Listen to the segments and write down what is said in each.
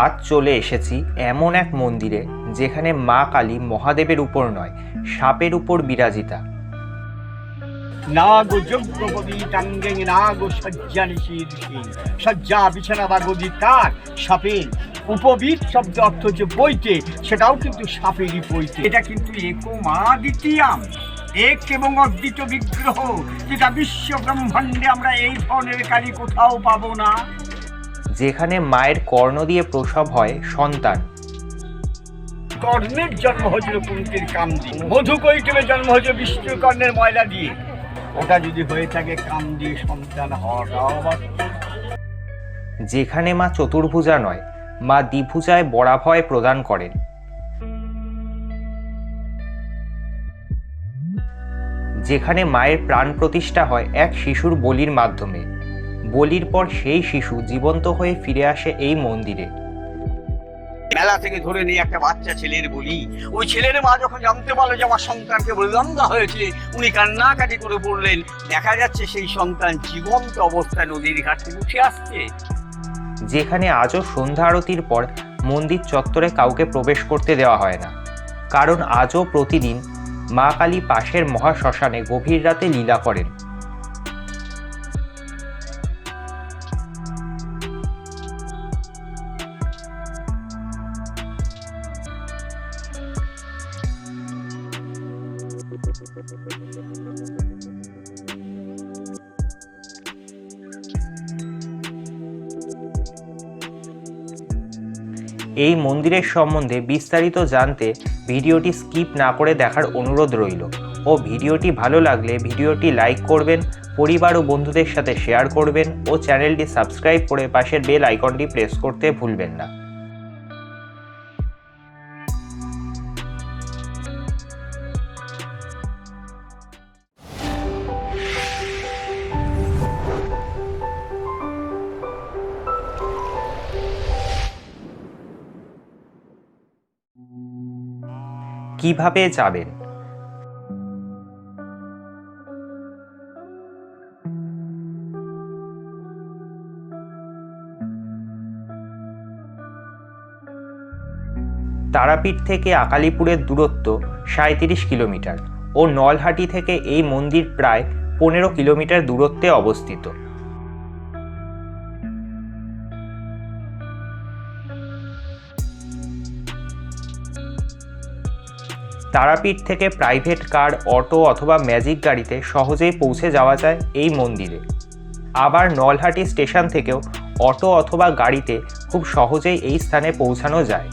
আজ চলে এসেছি এমন এক মন্দিরে, যেখানে মা কালী মহাদেবের উপর নয়, সাপের উপর বিরাজিতা। নাগ যজ্ঞপতি শব্দ অর্থ হচ্ছে বইতে, সেটাও কিন্তু সাপেরই বইতে। এটা কিন্তু একমা দ্বিতীয়াম এক এবং অদ্বিত বিগ্রহ, যেটা বিশ্ব ব্রহ্মাণ্ডে আমরা এই ধরনের কালী কোথাও পাবো না। যেখানে মায়ের কর্ণ দিয়ে প্রসব হয় সন্তান। কর্ণের জন্ম হয়েছিল কুন্তির মধু কৈটবে জন্ম হয়েছিল ময়লা দিয়ে। ওটা যদি হয়ে থাকে সন্তান হওয়াটাও যেখানে মা চতুর্ভুজা নয় মা দ্বিভুজায় বরাভয় প্রদান করেন। যেখানে মায়ের প্রাণ প্রতিষ্ঠা হয় এক শিশুর বলির মাধ্যমে। বলির পর সেই শিশু জীবন্ত হয়ে ফিরে আসে এই মন্দিরে। মেলা থেকে ধরে নিয়ে একটা বাচ্চা ছেলের বলি। ওই ছেলের মা যখন জানতে পারল যে আমার সন্তানকে বলিদান দেওয়া হয়েছে উনি কান্নাকাটি করে পড়লেন দেখা যাচ্ছে সেই সন্তান জীবন্ত অবস্থায় নদীর ঘাট থেকে উঠে আসছে। যেখানে আজও সন্ধ্যা আরতির পর মন্দির চত্বরে কাউকে প্রবেশ করতে দেওয়া হয় না। কারণ আজও প্রতিদিন মা কালী পাশের মহাশ্মশানে গভীর রাতে লীলা করেন। মন্দিরের সম্বন্ধে বিস্তারিত জানতে ভিডিওটি স্কিপ না করে দেখার অনুরোধ রইল। ও ভিডিওটি ভালো লাগলে ভিডিওটি লাইক করবেন, পরিবার ও বন্ধুদের সাথে শেয়ার করবেন ও চ্যানেলটি সাবস্ক্রাইব করে পাশের বেল আইকনটি প্রেস করতে ভুলবেন না। কীভাবে যাবেন? তারাপীঠ থেকে আকালিপুরের দূরত্ব সাঁত্রিশ কিলোমিটার ও নলহাটি থেকে এই মন্দির প্রায় পনেরো কিলোমিটার দূরত্বে অবস্থিত। তারাপীঠ থেকে প্রাইভেট কার অটো অথবা ম্যাজিক গাড়িতে সহজেই পৌঁছে যাওয়া যায় এই মন্দিরে। আবার নলহাটি স্টেশন থেকেও অটো অথবা গাড়িতে খুব সহজেই এই স্থানে পৌঁছানো যায়।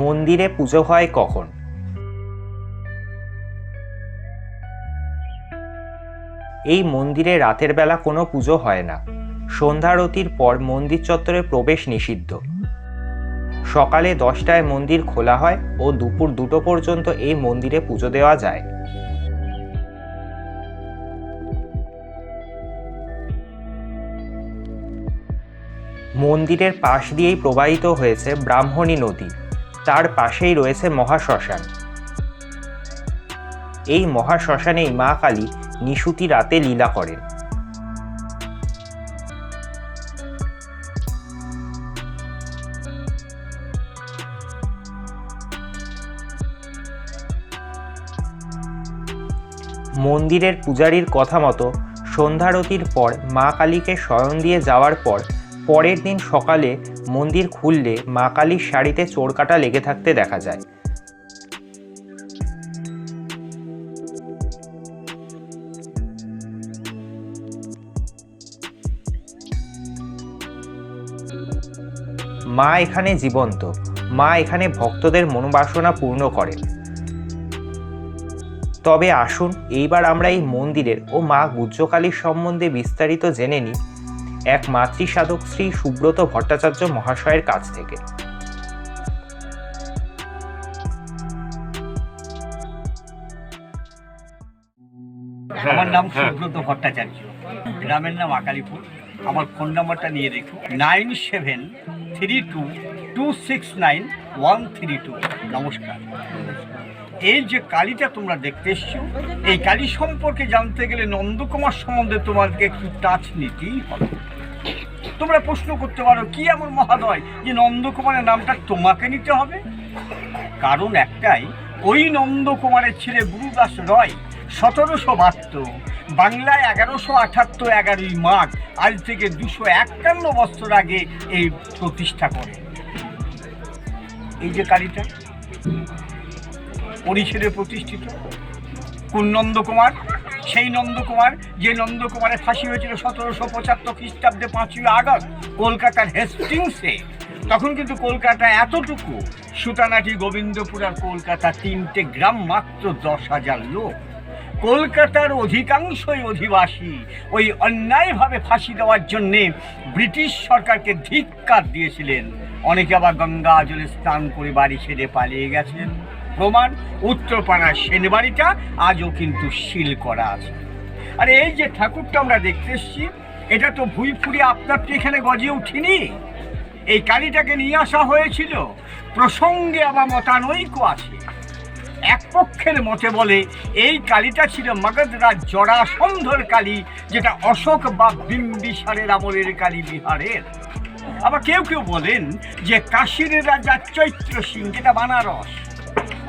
মন্দিরে পুজো হয় কখন? এই মন্দিরে রাতের বেলা কোনো পুজো হয় না। সন্ধ্যারতির পর মন্দির চত্বরে প্রবেশ নিষিদ্ধ। সকালে দশটায় মন্দির খোলা হয় ও দুপুর দুটো পর্যন্ত এই মন্দিরে পুজো দেওয়া যায়। মন্দিরের পাশ দিয়েই প্রবাহিত হয়েছে ব্রাহ্মণী নদী। তার পাশেই রয়েছে মহাশ্মশান। এই মহাশ্মশানেই মা কালী নিশুতি রাতে লীলা করেন। মন্দিরের পূজারীর কথা মতো সন্ধ্যারতির পর মা কালীকে শয়ন দিয়ে যাওয়ার পর পরের দিন সকালে মন্দির খুললে মা কালীর শাড়িতে চোরকাটা লেগে থাকতে দেখা যায়। মা এখানে জীবন্ত। মা এখানে ভক্তদের মনোবাসনা পূর্ণ করেন তবে আসুন, এইবার আমরা এই মন্দিরের ও মা গুজ্জকালীর সম্বন্ধে বিস্তারিত জেনে নিই এক মাতৃ সাধক শ্রী সুব্রত ভট্টাচার্য মহাশয়ের কাছ থেকে। আমার নাম সুব্রত ভট্টাচার্য। গ্রামের নাম আকালিপুর। আমার ফোন নাম্বারটা নিয়ে দেখুন। Nine seven three two two six nine one three two নমস্কার। এই যে কালীটা তোমরা দেখতে এসছো, এই কালী সম্পর্কে জানতে গেলে নন্দকুমার সম্বন্ধে তোমাদেরকে একটু টাচ নিতেই হবে। তোমরা প্রশ্ন করতে পারো, কি এমন মহাদয় যে নন্দকুমারের নামটা তোমাকে নিতে হবে? কারণ একটাই, ওই নন্দকুমারের ছেলে গুরুদাস রয় সতেরোশো বাহাত্তর বাংলায় এগারোশো আঠাত্তর এগারোই মাঘ, আজ থেকে দুশো একান্ন বছর আগে এই প্রতিষ্ঠা করে। এই যে কালীটা পরিছেদে প্রতিষ্ঠিত, কোন নন্দকুমার, সেই নন্দকুমার, যে নন্দকুমারের ফাঁসি হয়েছিল সতেরোশো পঁচাত্তর খ্রিস্টাব্দে পাঁচই আগস্ট, কলকাতার হেস্টিংসে। তখন কিন্তু কলকাতা এতটুকু, সুতানাটি গোবিন্দপুর আর কলকাতা তিনটে গ্রাম মাত্র দশ হাজার লোক। কলকাতার অধিকাংশই অধিবাসী ওই অন্যায়ভাবে ফাঁসি দেওয়ার জন্যে ব্রিটিশ সরকারকে ধিক্কার দিয়েছিলেন। অনেকে আবার গঙ্গা জলে স্নান করে বাড়ি ছেড়ে পালিয়ে গেছেন। প্রমাণ, উত্তরপাড়ার সেনবাড়িটা আজও কিন্তু সিল করা আছে। আর এই যে ঠাকুরটা আমরা দেখতে এসছি, এটা তো ভুই আপনার তো এখানে গজে উঠিনি? এই কালীটাকে নিয়ে আসা হয়েছিল। প্রসঙ্গে আবার মতানৈক্য আছে। এক পক্ষের মতে বলে, এই কালীটা ছিল মগধরাজ জরাসন্ধর কালী, যেটা অশোক বা বিম্বিসারের আমলের কালী বিহারের। আবার কেউ কেউ বলেন যে কাশীর রাজা চৈত্র সিং যেটা বানারস।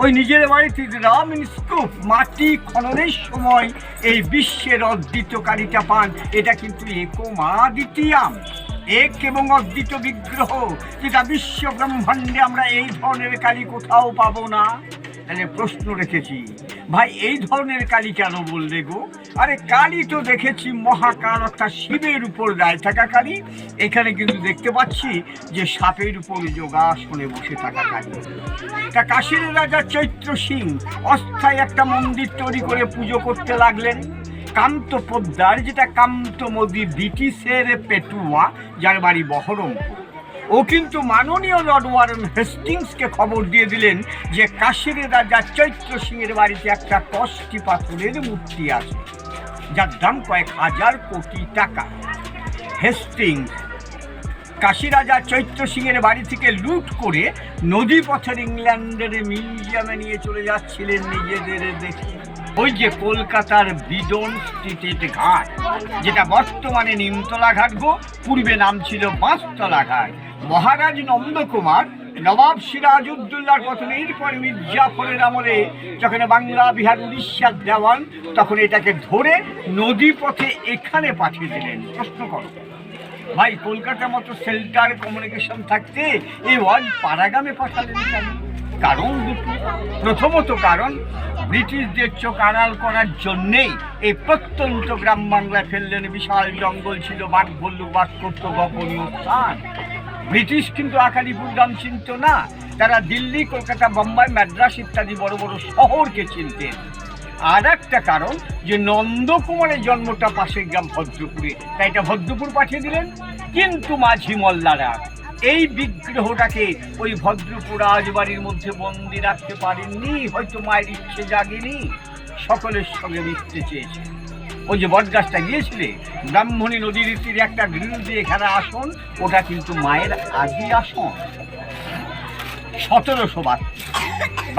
ওই নিজের বাড়িতে রাম স্কুপ, মাটি খননের সময় এই বিশ্বের অদ্বিত কালীটা পান। এটা কিন্তু একমা দ্বিতীয়াম এক এবং অদ্বিত বিগ্রহ, যেটা বিশ্ব ব্রহ্মাণ্ডে আমরা এই ধরনের কালী কোথাও পাবো না। তাহলে প্রশ্ন রেখেছি। ভাই, এই ধরনের কালী কেন বললে গো? আরে কালী তো দেখেছি মহাকাল, অর্থাৎ শিবের উপর দায় থাকা কালী। এখানে কিন্তু দেখতে পাচ্ছি যে সাপের উপর যোগাসনে বসে থাকা কালী। তা কাশীর রাজা চৈত্র সিং অস্থায়ী একটা মন্দির তৈরি করে পুজো করতে লাগলেন। কান্ত পোদ্দার যেটা কান্ত কান্তমদি ব্রিটিশের পেটুয়া, যার বাড়ি বহরমপুর। ও কিন্তু মাননীয় লর্ড ওয়ারেন হেস্টিংসকে খবর দিয়ে দিলেন যে কাশীর রাজা চৈত্র সিংয়ের বাড়িতে একটা কষ্টি পাথরের মূর্তি আছে, যার দাম কয়েক হাজার কোটি টাকা। হেস্টিংস, কাশী রাজা চৈত্র সিংয়ের বাড়ি থেকে লুট করে নদী পথের ইংল্যান্ডের মিউজিয়ামে নিয়ে চলে যাচ্ছিলেন নিজেদের দেখে। ওই যে কলকাতার বিডন স্ট্রিটের ঘাট, যেটা বর্তমানে নিমতলা ঘাট গো, পূর্বে নাম ছিল বাঁশতলা ঘাট। মহারাজ নন্দকুমার, নবাব সিরাজউদ্দৌলার পতনের পর মির্জাফরের আমলে যখন বাংলা, বিহার উড়িষ্যার দেওয়ান, তখন এটাকে ধরে নদী পথে এখানে পাঠিয়ে দিলেন প্রশ্ন করো। ভাই, কলকাতার মতো সেল্টার কমিউনিকেশন থাকতে এই ওয়ার্ড পাড়াগামে পাঠালেন কেন? কারণ দুটো। প্রথমত কারণ, ব্রিটিশদের চোখ আড়াল করার জন্যেই এই প্রত্যন্ত গ্রাম বাংলায় ফেললেন বিশাল জঙ্গল ছিল, বাঘ ভল্লুক বাস করতো গোপনীয় স্থান। ব্রিটিশ কিন্তু আকালিপুর গ্রাম চিনত না। তারা দিল্লি, কলকাতা, বোম্বাই, মাদ্রাস ইত্যাদি বড় বড় শহরকে চিনতেন। আর একটা কারণ যে নন্দকুমারের জন্মটা পাশের গ্রাম ভদ্রপুরে। তাই এটা ভদ্রপুর পাঠিয়ে দিলেন। কিন্তু মাঝি মল্লারা, এই বিগ্রহটাকে ওই ভদ্রপুর রাজবাড়ির মধ্যে বন্দি রাখতে পারেননি, হয়তো মায়ের ইচ্ছে জাগেনি। সকলের সঙ্গে মিশতে চেয়েছে ওই যে বটগাছটা গিয়েছিলে? ব্রাহ্মণী নদীর তীরে একটা গ্রিল দিয়ে এখানে আসন, ওটা কিন্তু মায়ের আদি আসন। সতেরোশো বাহাত্তর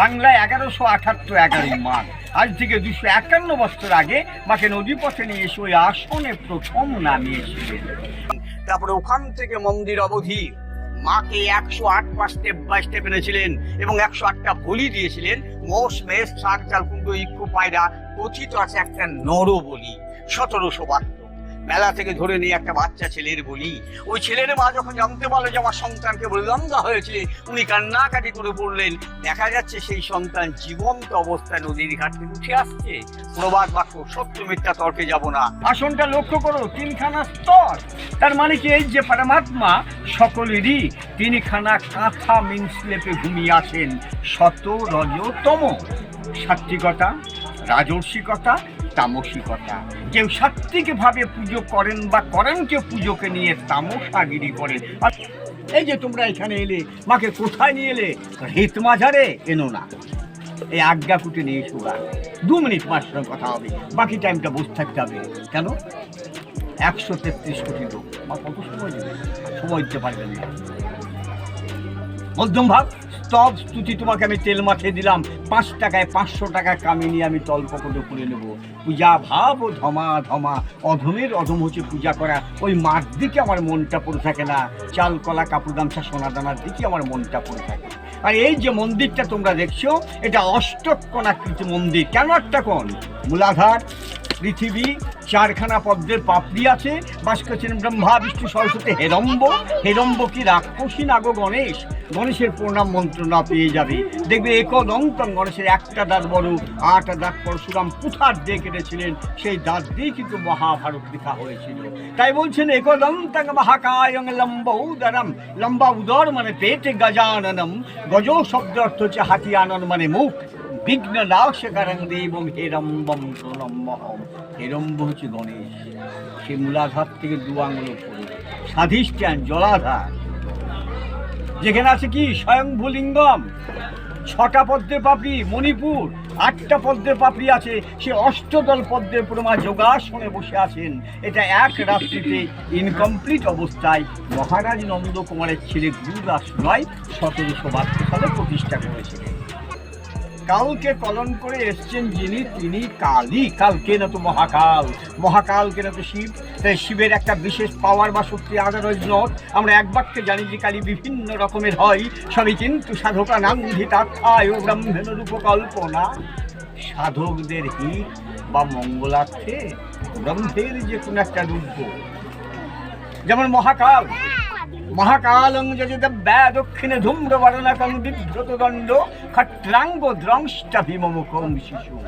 বাংলায় এগারোশো আঠাত্তর এগারোই মাঘ। আজ থেকে দুশো একান্ন বছর আগে মাকে নদী পথে নিয়ে এসে ওই আসনে প্রথম নামিয়েছিলেন। তারপরে ওখান থেকে মন্দির অবধি মাকে একশো আট পা স্টেপ বাই স্টেপ এনেছিলেন এবং একশো আটটা বলি দিয়েছিলেন। মোষ, মেষ, শাক চাল কুণ্ড ইক্ষু, পায়রা কথিত আছে একটা নর বলি সতেরোশো বাহাত্তর মেলা থেকে ধরে নিয়ে একটা বাচ্চা ছেলের বলি। ওই ছেলের মা যখন জানতে পারল যে আমার সন্তানকে বলিদঙ্গা হয়েছে, উনি কান্নাকাটি করে পড়লেন দেখা যাচ্ছে সেই সন্তান জীবন্ত অবস্থায় নদীর ঘাট থেকে উঠে আসছে। প্রবাদ বাক্য, সত্য মিথ্যা তর্কে যাব না। আসনটা লক্ষ্য করো, তিনখানা স্তর। তার মানে কি, এই যে পরমাত্মা সকলেরই তিনখানা কাঁথা মিনস্লেপে ঘুমিয়ে আছেন। শত রজতম সাত্বিকতা রাজর্ষিকতা তামসিকতা। কেউ সাত্বিক ভাবে পুজো করেন বা করেন কেউ পুজোকে নিয়ে তামসাগিরি আর এই যে তোমরা এখানে এলে, মাকে কোথায় নিয়ে এলে? হিত মাঝারে এনো না। এই আজ্ঞা কুটে নিয়ে এসো দু মিনিট মার সঙ্গে কথা হবে। বাকি টাইমটা বসে থাকতে হবে। কেন? একশো তেত্রিশ কোটি লোক। মা কত সময় দেবে সময় দিতে পারবেন না। মধ্যম ভাব স্তব স্তুতি তোমাকে আমি তেল মাখিয়ে দিলাম। পাঁচ টাকায় পাঁচশো টাকা কামিয়ে নিয়ে আমি তল্পকট করে নেব। পূজা ভাব ও ধমা ধমা, অধমের অধম হচ্ছে পূজা করা। ওই মাঠ দিকে আমার মনটা পড়ে থাকে না। চাল, কলা, কাপড়, গামছা, সোনা দানার দিকে আমার মনটা পড়ে থাকে। আর এই যে মন্দিরটা তোমরা দেখছ, এটা অষ্টকোণাকৃত মন্দির। কেন একটা কোণ মূলাধার, পৃথিবী, চারখানা পদ্মের পাপড়ি আছে বাস করছেন ব্রহ্মা, বিষ্ণু, সরস্বতী, হেরম্ব। হেরম্ব কি রাক্ষসী নাগো গণেশ? গণেশের প্রণাম মন্ত্র না পেয়ে যাবে। দেখবে একদন্তম গণেশের একটা দাঁত বড়, আটটা দাঁত পরশুরাম পুথার দিয়ে কেটেছিলেন, সেই দাঁত দিয়ে কিন্তু মহাভারত লেখা হয়েছিল। তাই বলছেন একদন্তং মহাকায়ং লম্বা উদরম। লম্বা উদর মানে পেট গজাননম। গজ শব্দ অর্থ হচ্ছে হাতি আনন মানে মুখ। বিঘ্ন নাশকারং দেবম হেরম্বম প্রণম্বহম হেরম্ব হচ্ছে গণেশ। সে মূলাধার থেকে দু আঙুল স্বাধিষ্ঠান জলাধার। যেখানে আছে কি? স্বয়ংভূলিঙ্গম ছটা পদ্মে পাপড়ি, মণিপুর। আটটা পদ্মে পাপড়ি আছে। সে অষ্টদল পদ্মে প্রমা যোগাসনে বসে আছেন। এটা এক রাত্রিতে ইনকমপ্লিট অবস্থায় মহারাজ নন্দকুমারের ছেলে গুরুদাস নয় সতেরোশো বাহাত্তর সালে প্রতিষ্ঠা করেছিলেন। কালকে কলন করে এসছেন যিনি, তিনি কালী কালকে না তো মহাকাল মহাকালকে না তো শিব। তাই শিবের একটা বিশেষ পাওয়ার বা শক্তি আদারজ নট আমরা এক বাক্যে জানি যে কালী বিভিন্ন রকমের হয়। সবই কিন্তু সাধকা নান্ধিতার্থায় ও ব্রাহ্মণ রূপকল্পনা। সাধকদের হিত বা মঙ্গলার্থে ব্রহ্মের যে কোনো একটা রূপ। যেমন মহাকাল মহাকালং যজিত ব্যা দক্ষিণে ধূম্রবর্ণকং বিভ্রত দণ্ড খট্রাঙ্গ দ্রংষ্টাভিমুখম শিশু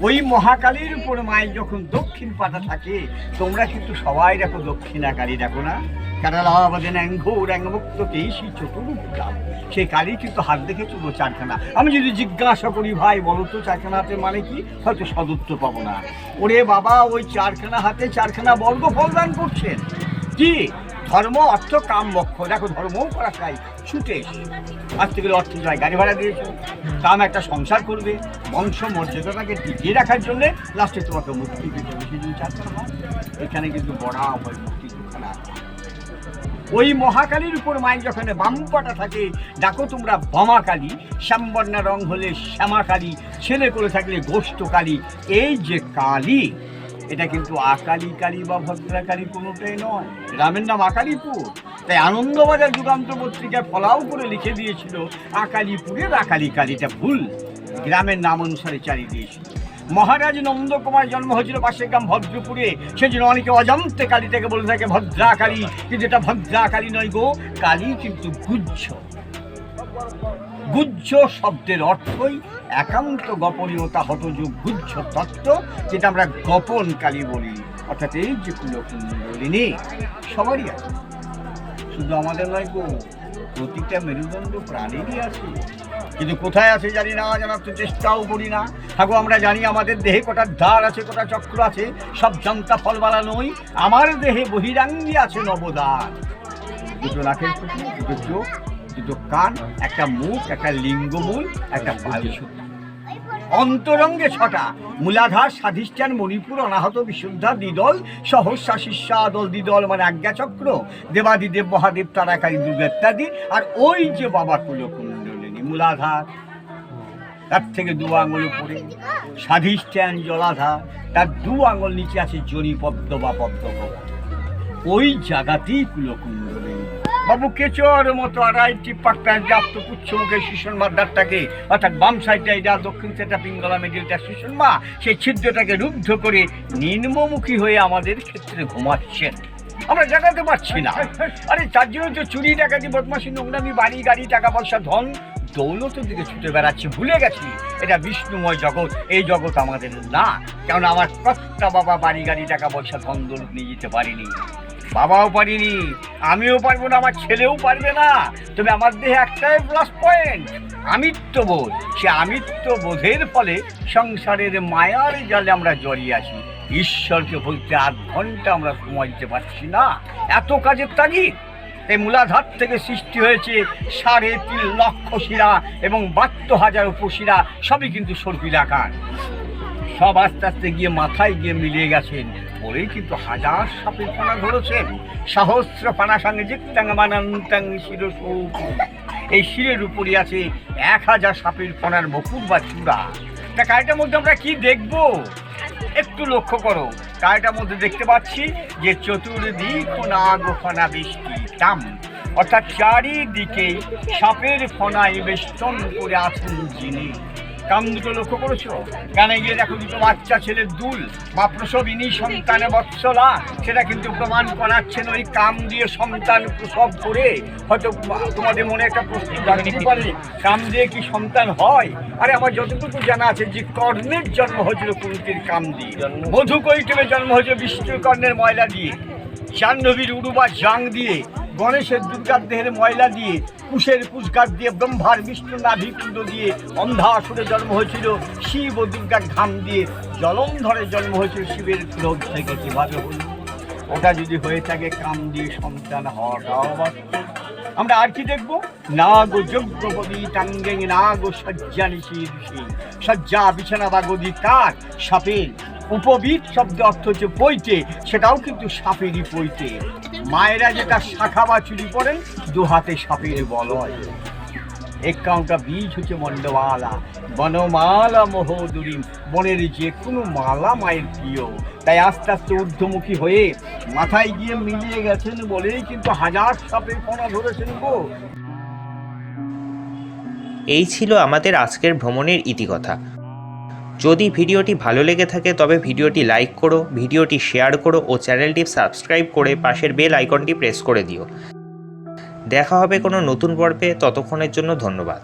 ওই মহাকালীর উপর মায়ের যখন দক্ষিণ পাতা থাকে, তোমরা কিন্তু সবাই দেখো দক্ষিণাকালী দেখো না? কারালাবাদে ন্যাঙ্ঘোর ন্যাঙ্গমুক্ত কেশি চতুর্ভুজা। সেই কালী কিন্তু হাত দেখেছ তো চারখানা। আমি যদি জিজ্ঞাসা করি, ভাই, বলো তো চারখানা হাতে মানে কি? হয়তো সদুত্তর পাবো না। ওরে বাবা, ওই চারখানা হাতে চারখানা বর্গ ফলদান করছেন। কি? ধর্ম, অর্থ, কাম বক্ষ দেখো ধর্মও করা চাই ছুটে। আজ থেকে অর্থ চাই গাড়ি ভাড়া দিয়েছ কাম একটা সংসার করবে। বংশ, মর্যাদাটাকে টিকিয়ে রাখার জন্য লাস্টে তোমাকে মুক্তি দিতে জন্য চারখানা এখানে কিন্তু বড়া হয় মুক্তি, দুখানা। ওই মহাকালীর উপর মায়ের যখন বাম্পাটা থাকে, ডাকো তোমরা বমাকালী শ্যামবর্ণা রং হলে শ্যামাকালী। ছেলে করে থাকলে গোষ্ঠ কালী এই যে কালী এটা কিন্তু আকালি কালী বা ভদ্রাকালী কোনোটাই নয়। রামের নাম আকালিপুর। তাই আনন্দবাজার যুগান্ত পত্রিকায় ফলাও করে লিখে দিয়েছিল, আকালিপুরের আকালি কালীটা ভুল। গ্রামের নাম অনুসারে চালিয়ে দিয়েছিল। মহারাজ নন্দকুমার জন্ম হয়েছিল পাশের গ্রাম ভদ্রপুরে সেজন্য অনেকে অজান্তে কালী থেকে বলে থাকে ভদ্রা কালী কিন্তু এটা ভদ্রা কালী নয় গো, কালী কিন্তু গুজ্জ গুজ্জ শব্দের অর্থই একান্ত গোপনীয়তা হতযোগ গুজ্জ তত্ত্ব, যেটা আমরা গোপন কালী বলি। অর্থাৎ এই যে কুলকুণ্ডলিনী, সবারই আছে। শুধু আমাদের নয় গো, প্রতিটা মেরুদণ্ড প্রাণীরই আছে। কিন্তু কোথায় আছে জানি না, জানার তো চেষ্টাও করি না। থাকো আমরা জানি আমাদের দেহে কটা ধার আছে, কটা চক্র আছে। সব জন্তা ফলবালা নই, আমার দেহে বহিরাঙ্গী আছে নবদান দুটো নাকের দুটো চোখ দুটো কান একটা মুখ একটা লিঙ্গমূল একটা বায়ুশক্তি অন্তরঙ্গে ছটা। মূলাধার স্বাধিষ্ঠান মণিপুর অনাহত বিশুদ্ধা দ্বিদল সহস্রা শিষ্যা দল দ্বিদল মানে আজ্ঞাচক্র। দেবাদিদেব মহাদেব তারাকারী দুর্গা ইত্যাদি আর ওই যে বাবা কুলকুণ্ডলিনী মূলাধার। তার থেকে দু আঙুল উপরে। স্বাধিষ্ঠান জলাধার। তার দু আঙুল নিচে আছে জনি পদ্ম বা পদ্ম ওই জায়গাতেই কুলকুণ্ডলিনী। বাবু কেচোর মতো আড়াইটি পাট্টার জাপ্ত পুচ্ছ মুখে শিশন মাদারটাকে অর্থাৎ বাম সাইডটাই যা দক্ষিণ সাইডটা পিঙ্গলা মিডিলটা শিশন মা সেই ছিদ্রটাকে রুদ্ধ করে নিম্নমুখী হয়ে আমাদের ক্ষেত্রে ঘুমাচ্ছেন। আমরা জাগাতে পারছি না। আরে তার জন্য তো চুরি ডাকাতি বদমাসি নোংরামি বাড়ি গাড়ি টাকা পয়সা ধন দৌলতের দিকে ছুটে বেড়াচ্ছি, ভুলে গেছি। এটা বিষ্ণুময় জগৎ, এই জগৎ আমাদের না। কারণ আমার প্রত্যেকটা বাবা বাড়ি গাড়ি টাকা পয়সা ধন নিয়ে যেতে পারিনি। বাবাও পারিনি, আমিও পারব না, আমার ছেলেও পারবে না। তবে আমার দেহে একটাই প্লাস পয়েন্ট আমিত্ববোধ সে আমিত্ববোধের ফলে সংসারের মায়ার জালে আমরা জড়িয়ে আছি। ঈশ্বরকে বলতে আধ ঘণ্টা আমরা সময় দিতে পারছি না। এত কাজের তাগিদ। এই মূলাধার থেকে সৃষ্টি হয়েছে সাড়ে তিন লক্ষ শিরা এবং বাহাত্তর হাজার উপশিরা, সবই কিন্তু সর্পিলাকার সব আস্তে আস্তে গিয়ে মাথায় গিয়ে মিলিয়ে গেছেন। পরেই কিন্তু হাজার সাপের পানা ধরেছেন। সহস্র পানা সঙ্গে জিত্তাং মানান্তাং শিরসৌ এই শিরের উপরই আছে এক হাজার সাপের ফোনার মুকুট বা চূড়া। তা কায়টার মধ্যে আমরা কি দেখব? একটু লক্ষ্য করো। কায়টার মধ্যে দেখতে পাচ্ছি যে চতুর্দিক নাগ ফনা বৃষ্টি টাম অর্থাৎ চারিদিকে সাপের ফোনায় বেষ্টন করে আসুন যিনি। কাম দুটো লক্ষ্য করেছ? কানে গিয়ে দেখো দুটো বাচ্চা ছেলের দুল। বা প্রসবিনী সন্তানে বৎসলা। সেটা কিন্তু প্রমাণ করাচ্ছেন ওই কাম দিয়ে সন্তান প্রসব করে। হয়তো তোমাদের মনে একটা প্রশ্ন জানতে পারে কাম দিয়ে কি সন্তান হয়? আরে আমার যতটুকু জানা আছে যে কর্ণের জন্ম হয়েছিল কুন্তির কাম দিয়ে। মধু কৈটবে জন্ম হয়েছিল বিষ্ণুর কর্ণের ময়লা দিয়ে। জাহ্নবীর উড়ুবা জাং দিয়ে। গণেশের দুর্গার দেহের ময়লা দিয়ে, কুশের কুশগার দিয়ে, ব্রহ্মার বিষ্ণু নাভিকুণ্ড দিয়ে অন্ধাসুরে জন্ম হয়েছিল। শিব ও দুর্গার ঘাম দিয়ে জলন্ধরে জন্ম হয়েছিল শিবের ক্রোধ থেকে, কীভাবে হল? ওটা যদি হয়ে থাকে, কাম দিয়ে সন্তান হওয়াটাও বাস্তব। আমরা আর কি দেখব? না গো যজ্ঞপদী টাঙ্গে না গো শয্যা নিশি শয্যা বিছানা বা গদি কার সাপের উপবিদ শব্দ অর্থ হচ্ছে পৈতে, সেটাও কিন্তু সাপেরই পৈতে। মায়েরা যেটা শাখা বা চুরি পরেন, দু হাতে সাপের বলয় একাউন্টটা বীজ হচ্ছে মন্ডমালা বনমালা মহোদুরী বনের যে কোনো মালা মায়ের প্রিয়। তাই আস্তে আস্তে ঊর্ধ্বমুখী হয়ে মাথায় গিয়ে মিলিয়ে গেছেন বলেই কিন্তু হাজার সাপের ফোনা ধরেছেন গো। এই ছিল আমাদের আজকের ভ্রমণের ইতিকথা। যদি ভিডিওটি ভালো লেগে থাকে, তবে ভিডিওটি লাইক করো, ভিডিওটি শেয়ার করো ও চ্যানেলটি সাবস্ক্রাইব করে পাশের বেল আইকনটি প্রেস করে দিও। দেখা হবে কোনো নতুন পর্বে, ততক্ষণের জন্য ধন্যবাদ।